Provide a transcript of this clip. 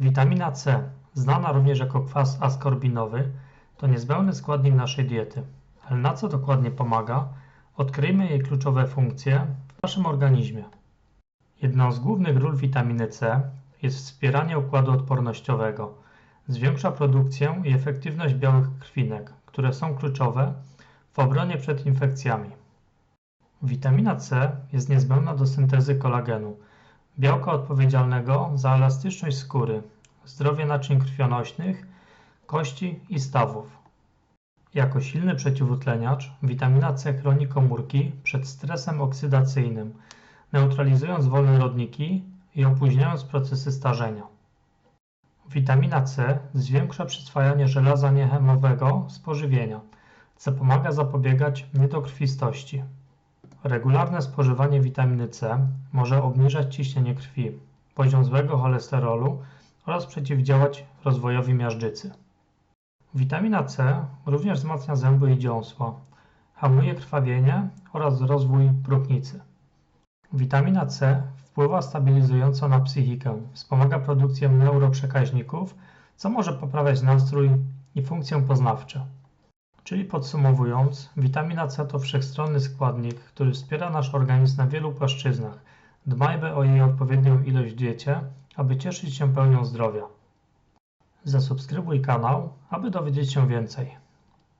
Witamina C, znana również jako kwas askorbinowy, to niezbędny składnik naszej diety. Ale na co dokładnie pomaga? Odkryjmy jej kluczowe funkcje w naszym organizmie. Jedną z głównych ról witaminy C jest wspieranie układu odpornościowego. Zwiększa produkcję i efektywność białych krwinek, które są kluczowe w obronie przed infekcjami. Witamina C jest niezbędna do syntezy kolagenu, białka odpowiedzialnego za elastyczność skóry, zdrowie naczyń krwionośnych, kości i stawów. Jako silny przeciwutleniacz, witamina C chroni komórki przed stresem oksydacyjnym, neutralizując wolne rodniki i opóźniając procesy starzenia. Witamina C zwiększa przyswajanie żelaza niechemowego z pożywienia, co pomaga zapobiegać niedokrwistości. Regularne spożywanie witaminy C może obniżać ciśnienie krwi, poziom złego cholesterolu oraz przeciwdziałać rozwojowi miażdżycy. Witamina C również wzmacnia zęby i dziąsła, hamuje krwawienie oraz rozwój próchnicy. Witamina C wpływa stabilizująco na psychikę, wspomaga produkcję neuroprzekaźników, co może poprawiać nastrój i funkcje poznawcze. Czyli podsumowując, witamina C to wszechstronny składnik, który wspiera nasz organizm na wielu płaszczyznach. Dbajmy o jej odpowiednią ilość w diecie, aby cieszyć się pełnią zdrowia. Zasubskrybuj kanał, aby dowiedzieć się więcej.